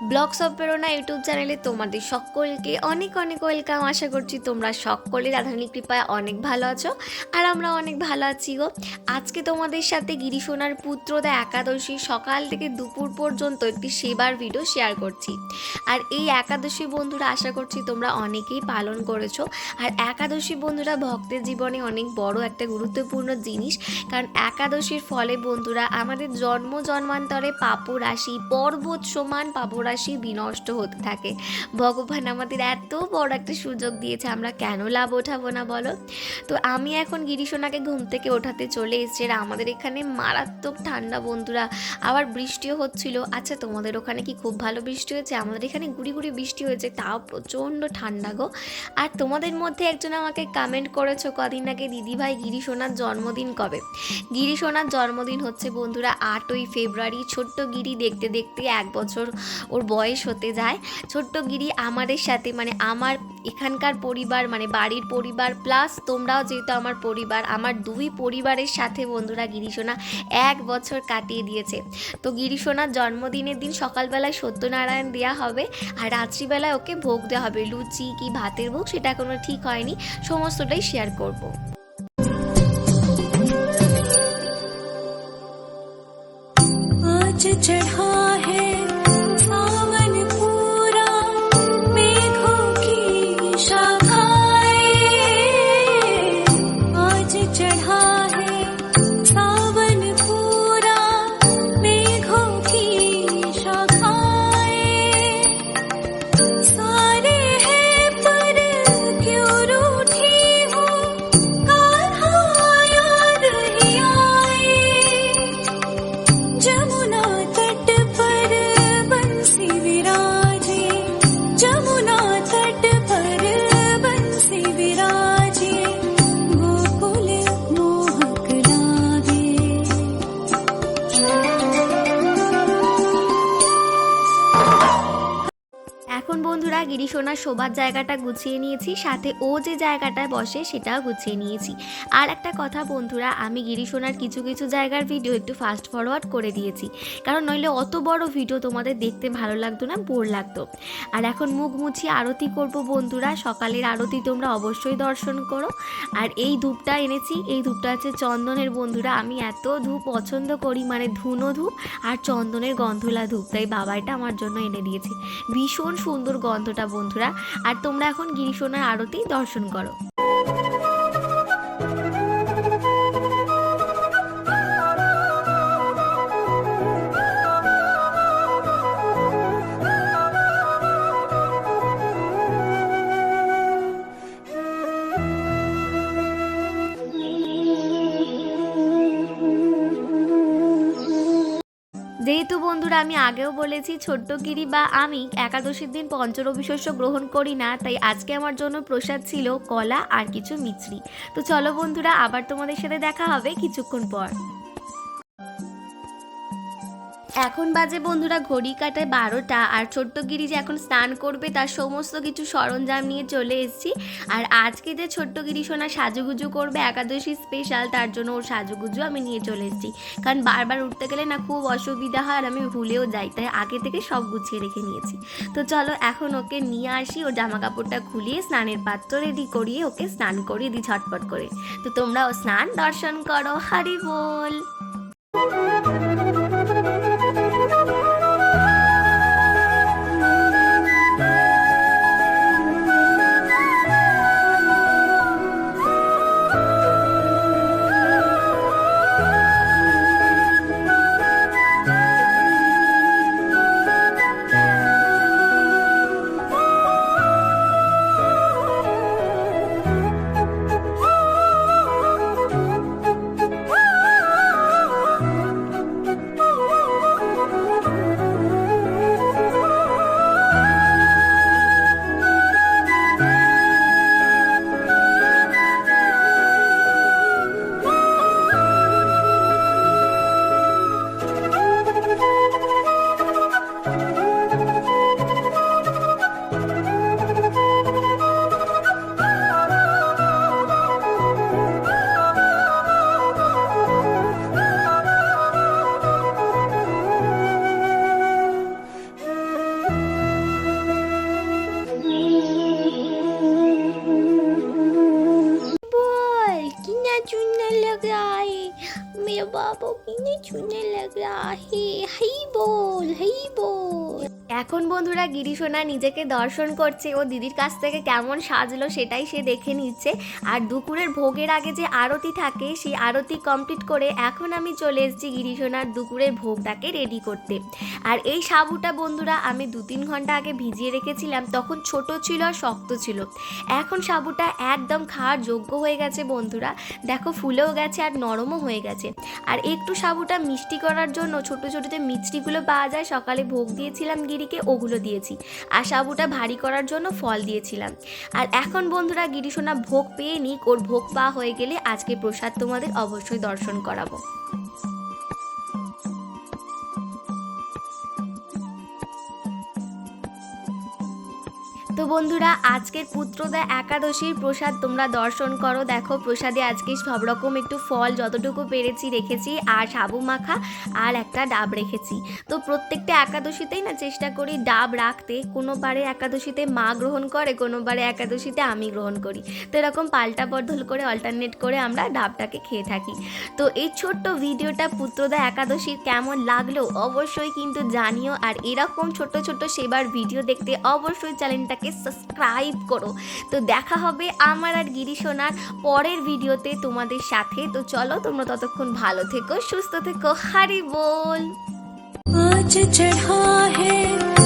Blogs of প্রেরণা YouTube চ্যানেলে তোমাদের সকলকে অনেক অনেক ওয়েলকাম আশা করছি তোমরা সকলে রাধারানী কৃপায় অনেক ভালো আছো আর আমরা অনেক ভালো আছি গো। আজকে তোমাদের সাথে গিরিশোনার পুত্রদা একাদশী সকাল থেকে দুপুর পর্যন্ত একটি সেবার ভিডিও শেয়ার করছি। আর এই একাদশী বন্ধুরা, আশা করছি তোমরা অনেকেই পালন করেছ। আর একাদশী বন্ধুরা, ভক্তের জীবনে অনেক বড় একটা গুরুত্বপূর্ণ জিনিস, কারণ একাদশীর ফলে বন্ধুরা, আমাদের জন্ম জন্মান্তরে পাপ রাশি পর্বত সমান পাপ রাশি বিনষ্ট হতে থাকে। ভগবান আমাদের এত বড় একটা সুযোগ দিয়েছে, আমরা কেন লাভ ওঠাবো না বলো? তো আমি এখন গিরিশোনাকে ঘুম থেকে ওঠাতে চলে এসেছি আর আমাদের এখানে মারাত্মক ঠান্ডা বন্ধুরা। আবার বৃষ্টিও হচ্ছিল। আচ্ছা তোমাদের ওখানে কি খুব ভালো বৃষ্টি হয়েছে? আমাদের এখানে গুড়ি গুড়ি বৃষ্টি হয়েছে, তাও প্রচণ্ড ঠান্ডা গো। আর তোমাদের মধ্যে একজন আমাকে কমেন্ট করেছ কদিন আগে, দিদিভাই, গিরিশোনার জন্মদিন কবে? গিরিশোনার জন্মদিন হচ্ছে বন্ধুরা আটই ফেব্রুয়ারি। ছোট্ট গিরি দেখতে দেখতে এক বছর ওর বয়স হতে যায়। ছোট্ট গিরি আমাদের সাথে মানে আমার এখানকার পরিবার মানে বাড়ির পরিবার প্লাস তোমরাও যেহেতু আমার পরিবার, আমার দুই পরিবারের সাথে বন্ধুরা গিরিশোনা এক বছর কাটিয়ে দিয়েছে। তো গিরিশোনার জন্মদিনের দিন সকালবেলায় সত্যনারায়ণ দেওয়া হবে আর রাত্রিবেলায় ওকে ভোগ দেওয়া হবে। লুচি কি ভাতের ভোগ সেটা কোনো ঠিক হয়নি, সমস্তটাই শেয়ার করব। আজ চড়া হ্যাঁ গিরিশোনার শোবার জায়গাটা গুছিয়ে নিয়েছি, সাথে ও যে জায়গাটায় বসে সেটাও গুছিয়ে নিয়েছি। আর একটা কথা বন্ধুরা, আমি গিরিশোনার কিছু কিছু জায়গার ভিডিও একটু ফাস্ট ফরওয়ার্ড করে দিয়েছি। কারণ নইলে অত বড় ভিডিও তোমাদের দেখতে ভালো লাগতো না বোর লাগতো। আর এখন মুখ মুছিয়ে আরতি করব বন্ধুরা, সকালের আরতি তোমরা অবশ্যই দর্শন করো। আর এই ধূপটা এনেছি, এই ধূপটা হচ্ছে চন্দনের বন্ধুরা, আমি এত ধূপ পছন্দ করি মানে ধুনো ধূপ আর চন্দনের গন্ধলা ধূপ, তাই বাবা এটা আমার জন্য এনে দিয়েছে। ভীষণ সুন্দর গন্ধটা বন্ধুরা। আর তোমরা এখন গিরিশোনার আরতি দর্শন করো। যেহেতু বন্ধুরা আমি আগেও বলেছি, ছোট্ট গিরি বা আমি একাদশীর দিন পঞ্চরবি শস্য গ্রহণ করি না, তাই আজকে আমার জন্য প্রসাদ ছিল কলা আর কিছু মিছরি। তো চলো বন্ধুরা, আবার তোমাদের সাথে দেখা হবে কিছুক্ষণ পর। এখন বাজে বন্ধুরা, ঘড়ি কাটায় বারোটা আর ছোট্ট গিরি যে এখন স্নান করবে তার সমস্ত কিছু সরঞ্জাম নিয়ে চলে এসেছি। আর আজকে যে ছোট্ট গিরি সোনা সাজুগুজু করবে, একাদশী স্পেশাল তার জন্য ওর সাজুগুজু আমি নিয়ে চলে এসেছি। কারণ বারবার উঠতে গেলে না খুব অসুবিধা হয় আর আমি ভুলেও যাই, তাই আগে থেকে সব গুছিয়ে রেখে নিয়েছি। তো চলো এখন ওকে নিয়ে আসি, ওর জামা কাপড়টা খুলিয়ে স্নানের পাত্র রেডি করিয়ে ওকে স্নান করিয়ে দিই ঝটপট করে। তো তোমরাও স্নান দর্শন করো, হারি বল! रहा है मेरा बाबू की छूने लग रहा है। हई बोल हई बोल। এখন বন্ধুরা গিরিশোনা নিজেকে দর্শন করছে, ও দিদির কাছ থেকে কেমন সাজলো সেটাই সে দেখে নিচ্ছে। আর দুপুরের ভোগের আগে যে আরতি থাকে, সেই আরতি কমপ্লিট করে এখন আমি চলে এসেছি গিরিশোনার দুপুরের ভোগটাকে রেডি করতে। আর এই সাবুটা বন্ধুরা আমি দু তিন ঘণ্টা আগে ভিজিয়ে রেখেছিলাম, তখন ছোট ছিল আর শক্ত ছিল। এখন সাবুটা একদম খাওয়ার যোগ্য হয়ে গেছে বন্ধুরা। দেখো ফুলেও গেছে আর নরমও হয়ে গেছে। আর একটু সাবুটা মিষ্টি করার জন্য ছোট ছোট যে মিষ্টিগুলো পাওয়া যায়, সকালে ভোগ দিয়েছিলাম গিরিকে ওগুলো দিয়েছি। আর সাবুটা ভারী করার জন্য ফল দিয়েছিলাম। আর এখন বন্ধুরা গিরিশোনা ভোগ পেয়ে নিক। ওর ভোগ পা হয়ে গেলে আজকে প্রসাদ তোমাদের অবশ্যই দর্শন করাবো। তো বন্ধুরা, আজকের পুত্রদা একাদশীর প্রসাদ তোমরা দর্শন করো। দেখো, প্রসাদে আজকে সব রকম একটু ফল যতটুকু পেরেছি রেখেছি, আর সাবু মাখা আর একটা ডাব রেখেছি। তো প্রত্যেকটা একাদশীতেই না চেষ্টা করি ডাব রাখতে। কোনো বারে একাদশীতে মা গ্রহণ করে, কোনো বারে একাদশীতে আমি গ্রহণ করি। তো এরকম পাল্টা বদল করে অল্টারনেট করে আমরা ডাবটাকে খেয়ে থাকি। তো এই ছোট্ট ভিডিওটা পুত্রদা একাদশীর কেমন লাগল অবশ্যই কিন্তু জানিও। আর এরকম ছোট ছোট সেবার ভিডিও দেখতে অবশ্যই চ্যানেলটাকে আমাকে সাবস্ক্রাইব করো। তো দেখা হবে আমার আর গিরি সোনার পরের ভিডিওতে তোমাদের সাথে। তো চলো তোমরা ততক্ষণ ভালো থেকো, সুস্থ থেকো। হারি বল! আজ চড়া হ্যাঁ